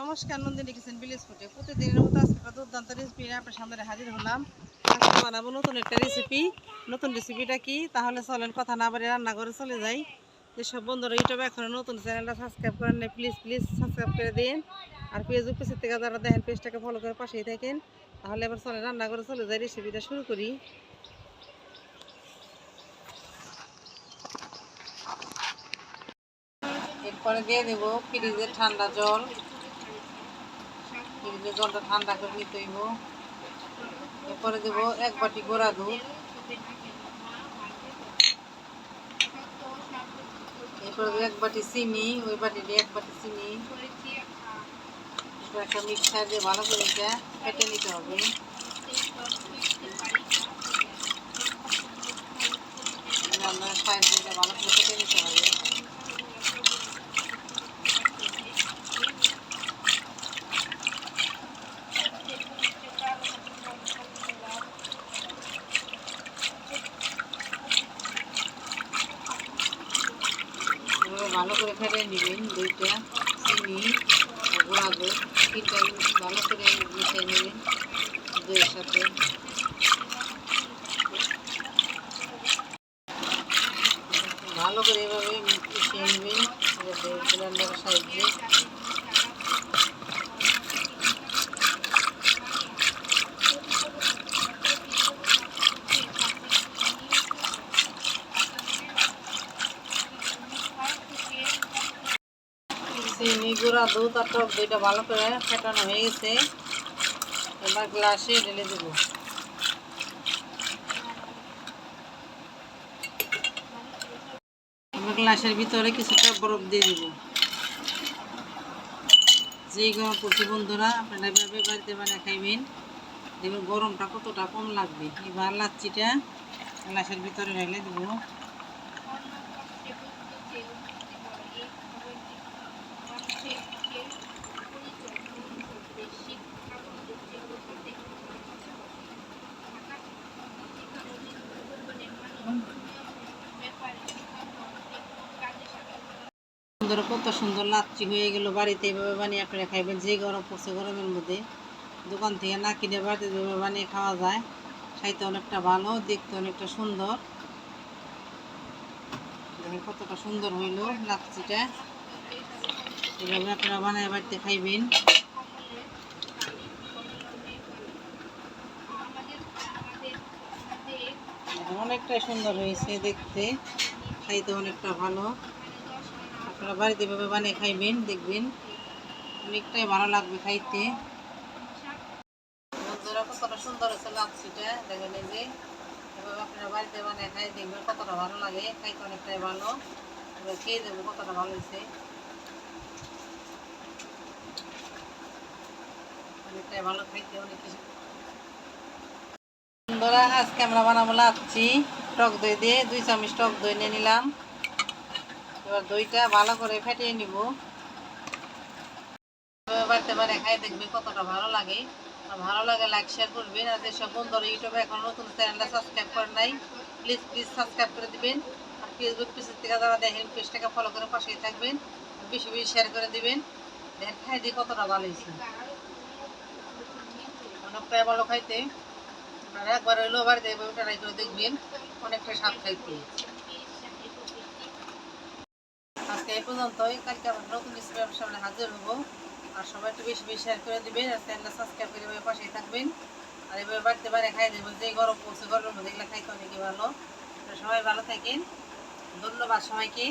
নমস্কার, Nandini kitchen village ফুটে। প্রতিদিনের মতো আজকে একটা দুর্দান্ত রেসিপি নিয়ে আপনার সামনে হাজির হলাম। আজকে বানাবো নতুন একটা রেসিপি নতুন রেসিপিটা কি? তাহলে চলেন, কথা না বাড়ি রান্না করে চলে যাই। যেসব বন্ধুরা ইউটিউবে এখন নতুন চ্যানেলটা সাবস্ক্রাইব করেন না প্লিজ প্লিজ সাবস্ক্রাইব করে দিন। আর পেজ উপস্থিত থেকে যারা দেখেন, পেজটাকে ফলো করে পাশেই থাকেন। তাহলে এবার চলে রান্না করে চলে যাই রেসিপিটা শুরু করি। এরপরে দিয়ে দেবো ফ্রিজের ঠান্ডা জল। ফ্রিজের জলটা ঠান্ডা করে নিতে হইব। এরপরে দেবো এক বাটি গোড়া দুধ। এরপরে এক বাটি চিনি, ওই বাটি এক বাটি চিনি। একটা মিক্সার দিয়ে ভালো করে এটা কেটে নিতে হবে। দিয়ে ভালো করে কেটে নিতে হবে এভাবে ভালো করে ফেলে নেবেন দইটা, চিনি গুঁড়া দুধ ভালো করে মিশিয়ে নেবেন দইয়ের সাথে। ভালো করে এভাবে মিশিয়ে নেবেন ব্লেন্ডারের সাহায্যে। চিনি গুঁড়া দুধ আর টক দুইটা ভালো করে ফেটানো হয়ে গেছে। এবার গ্লাসে ঢেলে দেবো। গ্লাসের ভিতরে কিছুটা বরফ দিয়ে দেবো। যেই গরম পড়ছে বন্ধুরা আপনারা এভাবে বাড়িতে বানিয়ে খাইবেন, দেখবেন গরমটা কতটা কম লাগবে। এবার লাচ্ছিটা গ্লাসের ভিতরে ঢেলে দেবো। সুন্দর, কত সুন্দর লাচ্ছি হয়ে গেল বাড়িতে, এভাবে বানিয়ে আপনারা খাইবেন, যে গরম পড়ছে গরমের মধ্যে। দোকান থেকে না কিনে বাড়িতে এভাবে বানিয়ে খাওয়া যায়, খাইতে অনেকটা ভালো, দেখতে অনেকটা সুন্দর। দেখেন কতটা সুন্দর হইল লাচ্ছিটা এভাবে আপনারা বানিয়ে বাড়িতে খাইবেন। দেখেন, অনেকটাই সুন্দর হয়েছে দেখতে। খাইতে অনেকটা ভালো। আপনারা বাড়িতে এভাবে বানিয়ে খাইবেন, দেখবেন। অনেকটাই ভালো লাগবে খাইতে। বন্ধুরা, কতটা সুন্দর হয়েছে লাচ্ছিটা দেখেন এই যে, এভাবে আপনারা বাড়িতে বানিয়ে খাই দেখবেন, কতটা ভালো লাগে। খাইতে অনেকটাই ভালো। এবার খেয়ে দেবো কতটা ভালো হয়েছে। অনেকটাই ভালো খাইতে, অনেক কিছু বন্ধুরা, আজকে আমরা বানাবো লাচ্ছি। টক দই দিয়ে দুই চামচ টক দই নিয়ে নিলাম। এবার দইটা ভালো করে ফেটিয়ে নিব। বাড়িতে বানিয়ে খাই দেখবে কতটা ভালো লাগে। ভালো লাগে লাইক শেয়ার করবেন। আর যেসব বন্ধুরা ইউটিউবে এখন নতুন, চ্যানেলটা সাবস্ক্রাইব করেন নাই প্লিজ প্লিজ সাবস্ক্রাইব করে দিবেন। আর ফেসবুক পেজের থেকে যারা দেখেন, পেজটাকে ফলো করে পাশেই থাকবেন। বেশি বেশি শেয়ার করে দিবেন। দেখেন, খাই দিয়ে কতটা ভালো হয়েছে। অনেকটাই ভালো খাইতে। আর একবার হইলেও বাড়িতে এভাবে ট্রাই করে দেখবেন, অনেকটা স্বাদ খাইতে আজকে এই পর্যন্তই। কালকে আবার নতুন রেসিপি সামনে হাজির হব। আর সবাই একটু বেশি বেশি শেয়ার করে দিবেন, আর চ্যানেলটা সাবস্ক্রাইব করে এভাবে পাশেই থাকবেন। আর এভাবে বাড়িতে বাইরে খাই দেবেন, যে গরম পড়ছে, গরমের মধ্যে এগুলো খাইতে অনেকই ভালো। সবাই ভালো থাকেন। ধন্যবাদ সবাইকে।